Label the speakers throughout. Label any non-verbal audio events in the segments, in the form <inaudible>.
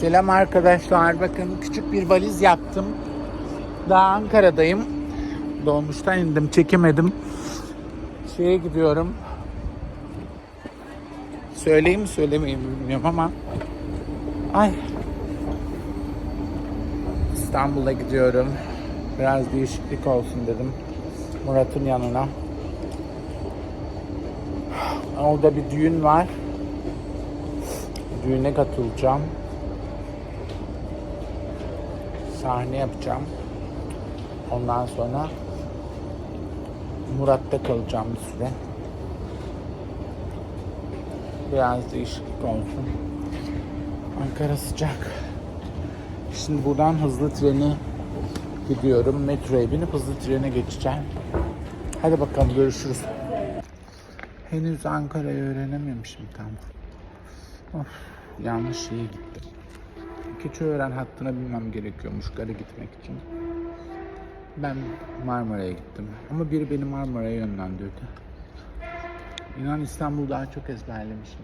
Speaker 1: Selam arkadaşlar. Bakın küçük bir valiz yaptım. Daha Ankara'dayım. Dolmuştan indim. Çekemedim. Şeye gidiyorum. Söyleyeyim mi söylemeyeyim mi bilmiyorum ama. Ay. İstanbul'a gidiyorum. Biraz değişiklik olsun dedim. Murat'ın yanına. Orada bir düğün var. Düğüne katılacağım. Sahne yapacağım. Ondan sonra Murat'ta kalacağım bir süre. Biraz değişiklik olsun. Ankara sıcak. Şimdi buradan hızlı treni gidiyorum. Metroya binip hızlı trene geçeceğim. Hadi bakalım görüşürüz. Henüz Ankara'yı öğrenememişim tam. Of, yanlış şeye gittim. Keçiören hattına binmem gerekiyormuş gara gitmek için. Ben Marmara'ya gittim. Ama biri beni Marmara'ya yönlendirdi. İnan İstanbul'u daha çok ezberlemişim.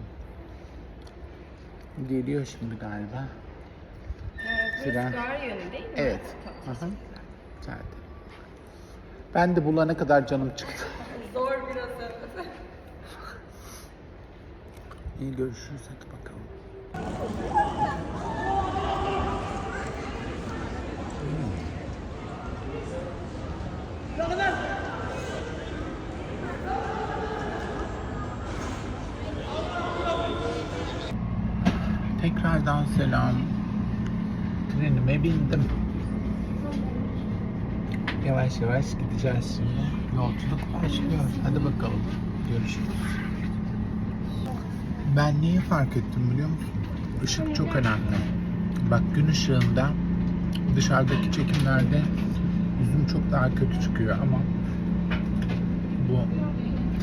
Speaker 1: Geliyor şimdi galiba. Tren.
Speaker 2: Değil mi?
Speaker 1: Evet. Hı. Zaten. Ben de bulana kadar canım çıktı. <laughs>
Speaker 2: Zor biraz evet.
Speaker 1: İyi görüşürüz hadi bakalım. Tekrardan selam. Trenime bindim. Yavaş yavaş gideceğiz şimdi. Yolculuk başlıyor. Hadi bakalım. Görüşürüz. Ben neyi fark ettim biliyor musun? Işık çok önemli. Bak gün ışığında dışarıdaki çekimlerde yüzüm çok daha kötü çıkıyor ama bu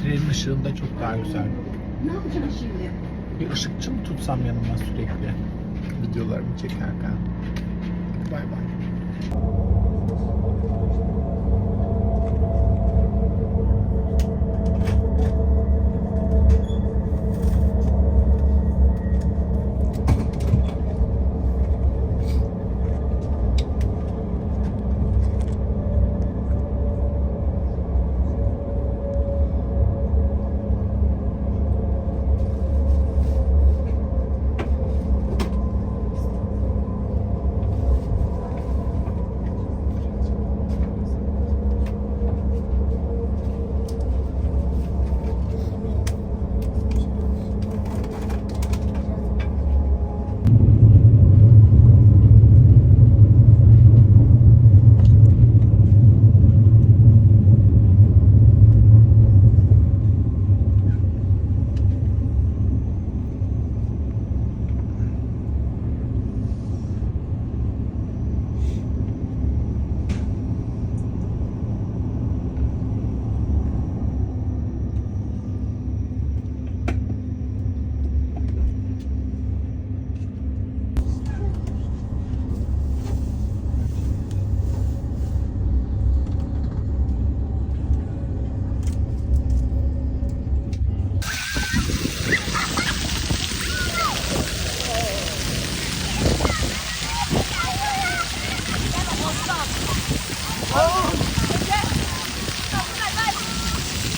Speaker 1: trenin ışığında çok daha güzel.
Speaker 3: Ne yapacaksın şimdi?
Speaker 1: Bir ışıkçı mı tutsam yanıma sürekli videolarımı çekerken? Bay bay.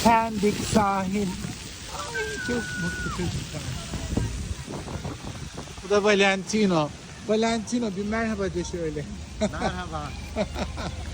Speaker 1: Pendik sahil. Ay çok mutlu çocuklar. Bu da Valentino. Valentino bir merhaba de şöyle.
Speaker 4: Merhaba. <laughs>